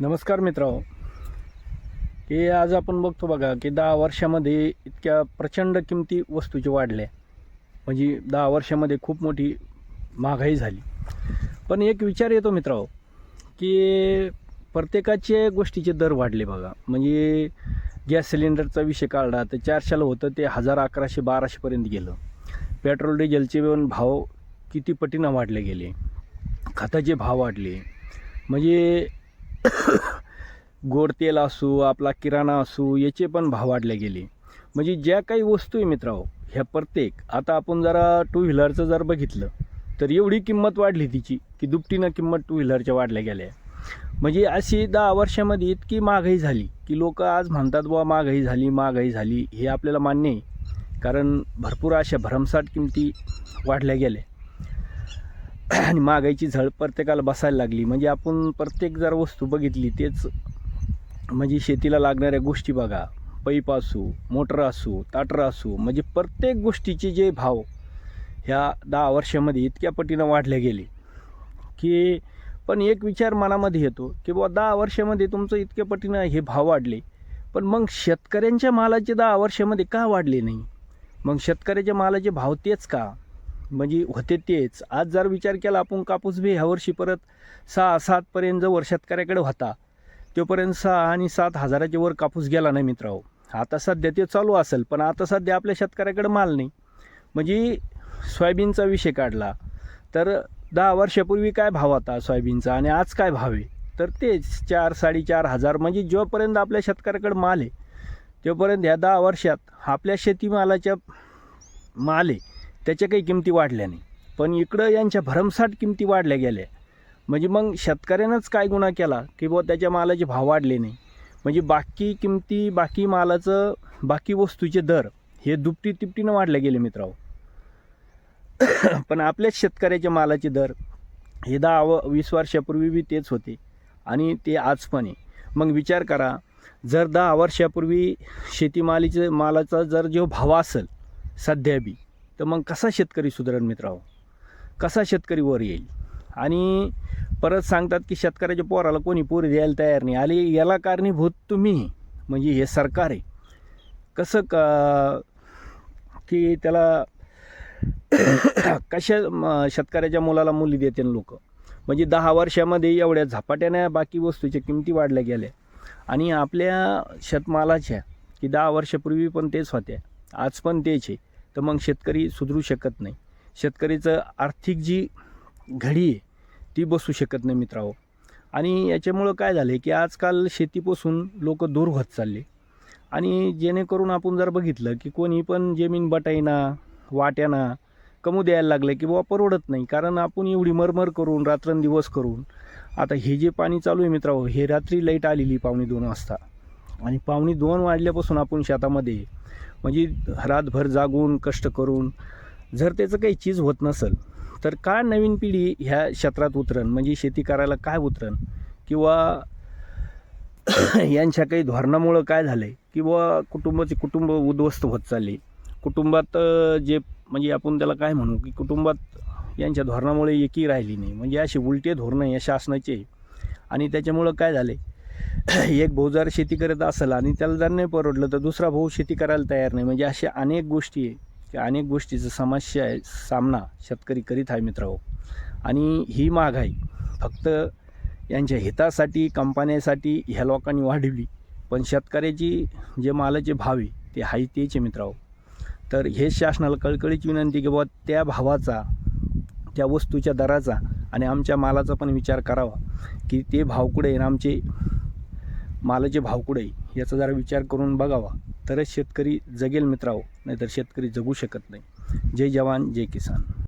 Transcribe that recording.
नमस्कार मित्रांनो. की आज आपण बघतो बघा की दहा वर्षामध्ये इतक्या प्रचंड किमती वस्तूची वाढल्या म्हणजे दहा वर्षामध्ये खूप मोठी महागाई झाली. पण एक विचार येतो मित्रांनो की प्रत्येकाचे गोष्टीचे दर वाढले बघा. म्हणजे गॅस सिलेंडरचा विषय काढला तर चारशेला होतं ते हजार अकराशे बाराशेपर्यंत गेलं. पेट्रोल डिझेलचे पण भाव किती पटीनं वाढले गेले. खताचे भाव वाढले. म्हणजे गोड तेल असू आपला किराणा असू याचे पण भाव वाढले गेले. म्हणजे ज्या काही वस्तू आहे मित्रांनो ह्या प्रत्येक आता आपण जरा टू व्हीलरचं जर बघितलं तर एवढी किंमत वाढली तिची की दुपटीनं किंमत टू व्हीलरच्या वाढल्या गेल्या. म्हणजे अशी दहा वर्षामध्ये इतकी महागाई झाली की लोक आज म्हणतात बुवा महागाई झाली महागाई झाली हे आपल्याला मान्य आहे. कारण भरपूर अशा भरमसाठ किमती वाढल्या गेल्या. आणि महागाईची झळ प्रत्येकाला बसायला लागली. म्हणजे आपण प्रत्येक जर वस्तू बघितली तेच म्हणजे शेतीला लागणाऱ्या गोष्टी बघा. पैप असू मोटर असू ताटर असू म्हणजे प्रत्येक गोष्टीचे जे भाव ह्या दहा वर्षामध्ये इतक्या पटीनं वाढले गेले. की पण एक विचार मनामध्ये येतो की बुवा दहा वर्षामध्ये तुमचं इतक्या पटीनं हे भाव वाढले. पण मग शेतकऱ्यांच्या मालाचे दहा वर्षामध्ये का वाढले नाही? मग शेतकऱ्याच्या मालाचे भाव तेच का? म्हणजे होते तेच. आज जर विचार केला आपण कापूस बी ह्या वर्षी परत सहा सातपर्यंत वर शेतकऱ्याकडे होता. तोपर्यंत सहा आणि सात हजाराच्या वर कापूस गेला नाही मित्रांनो. आता सध्या ते चालू असेल पण आता सध्या आपल्या शेतकऱ्याकडे माल नाही. म्हणजे सोयाबीनचा विषय काढला. तर दहा वर्षापूर्वी काय भाव होता सोयाबीनचा आणि आज काय भाव आहे? तर तेच चार साडेचार हजार म्हणजे जोपर्यंत आपल्या शेतकऱ्याकडे माल आहे तोपर्यंत ह्या दहा वर्षात आपल्या शेतीमालाच्या माल आहे. त्याच्या काही किमती वाढल्या नाही. पण इकडं यांच्या भरमसाठ किमती वाढल्या गेल्या. म्हणजे मग शेतकऱ्यानंच काय गुन्हा केला? की बुवा त्याच्या मालाचे भाव वाढले नाही. म्हणजे बाकी किमती बाकी मालाचं बाकी वस्तूचे दर हे दुपटी तिपटीनं वाढले गेले मित्रांनो. पण आपल्याच शेतकऱ्याच्या मालाचे दर हे दहा व वीस वर्षापूर्वी बी तेच होते. आणि ते आज पण आहे. मग विचार करा जर दहा वर्षापूर्वी शेतीमालीचे मालाचा जर जो भाव असेल सध्या बी तर मग कसा शेतकरी सुधारण मित्रांनो हो? कसा शेतकरी वर येईल? आणि परत सांगतात की शेतकऱ्याच्या पोराला कोणी पोरी द्यायला तयार नाही. आले याला कारणीभूत तुम्ही म्हणजे हे सरकार आहे. कसं का की त्याला कशा शेतकऱ्याच्या मुलाला मुली देते लोक? म्हणजे दहा वर्षामध्ये एवढ्या झपाट्याने बाकी वस्तूच्या किमती वाढल्या गेल्या. आणि आपल्या शेतमालाच्या की दहा वर्षापूर्वी पण तेच होत्या. आज पण तेच आहे. तर मग शेतकरी सुधरू शकत नाही. शेतकरीचं आर्थिक जी घडी आहे ती बसू शकत नाही मित्रांनो. आणि याच्यामुळं काय झालं की आजकाल शेतीपासून लोक दूर होत चालले. आणि जेणेकरून आपण जर बघितलं की कोणी पण जमीन बटाईना वाट्याना कमू द्यायला लागलं की बाबा परवडत नाही. कारण आपण एवढी मरमर करून रात्रंदिवस करून आता हे जे पाणी चालू आहे मित्रांनो हे रात्री लाइट आलेली पावणे दोन वाजता. आणि पावणे दोन वाजल्यापासून आपण शेतामध्ये म्हणजे रातभर जागून कष्ट करून जर त्याचं काही चीज होत नसेल तर का नवीन पिढी ह्या क्षेत्रात उतरण म्हणजे शेती करायला काय उतरण किंवा यांच्या काही धोरणामुळं काय झालं आहे किंवा कुटुंबाचे कुटुंब उद्ध्वस्त होत चालले? कुटुंबात जे म्हणजे आपण त्याला काय म्हणू की कुटुंबात यांच्या धोरणामुळे एकी राहिली नाही. म्हणजे असे उलटे धोरणं या शासनाचे आणि त्याच्यामुळं काय झाले एक भाऊ जर शेती करत असेल आणि त्याला जर नाही परवडलं तर दुसरा भाऊ शेती करायला तयार नाही. म्हणजे अशा अनेक गोष्टी आहे की अनेक गोष्टीचं समस्या आहे सामना शेतकरी करीत आहे मित्रांनो. आणि ही महागाई फक्त यांच्या हितासाठी कंपन्यासाठी ह्या लोकांनी वाढवली. पण शेतकऱ्याची जे मालाचे भाव आहे ते हाय तेच आहे मित्रांनो. तर हे शासनाला कळकळीची विनंती की बाबा त्या भावाचा त्या वस्तूच्या दराचा आणि आमच्या मालाचा पण विचार करावा की ते भाव कुठे आणि आमचे मालाचे भाव कुठे याचा जरा विचार करून बघावा. तरच शेतकरी जगेल मित्रांनो नाहीतर शेतकरी जगू शकत नाही. जय जवान जय किसान.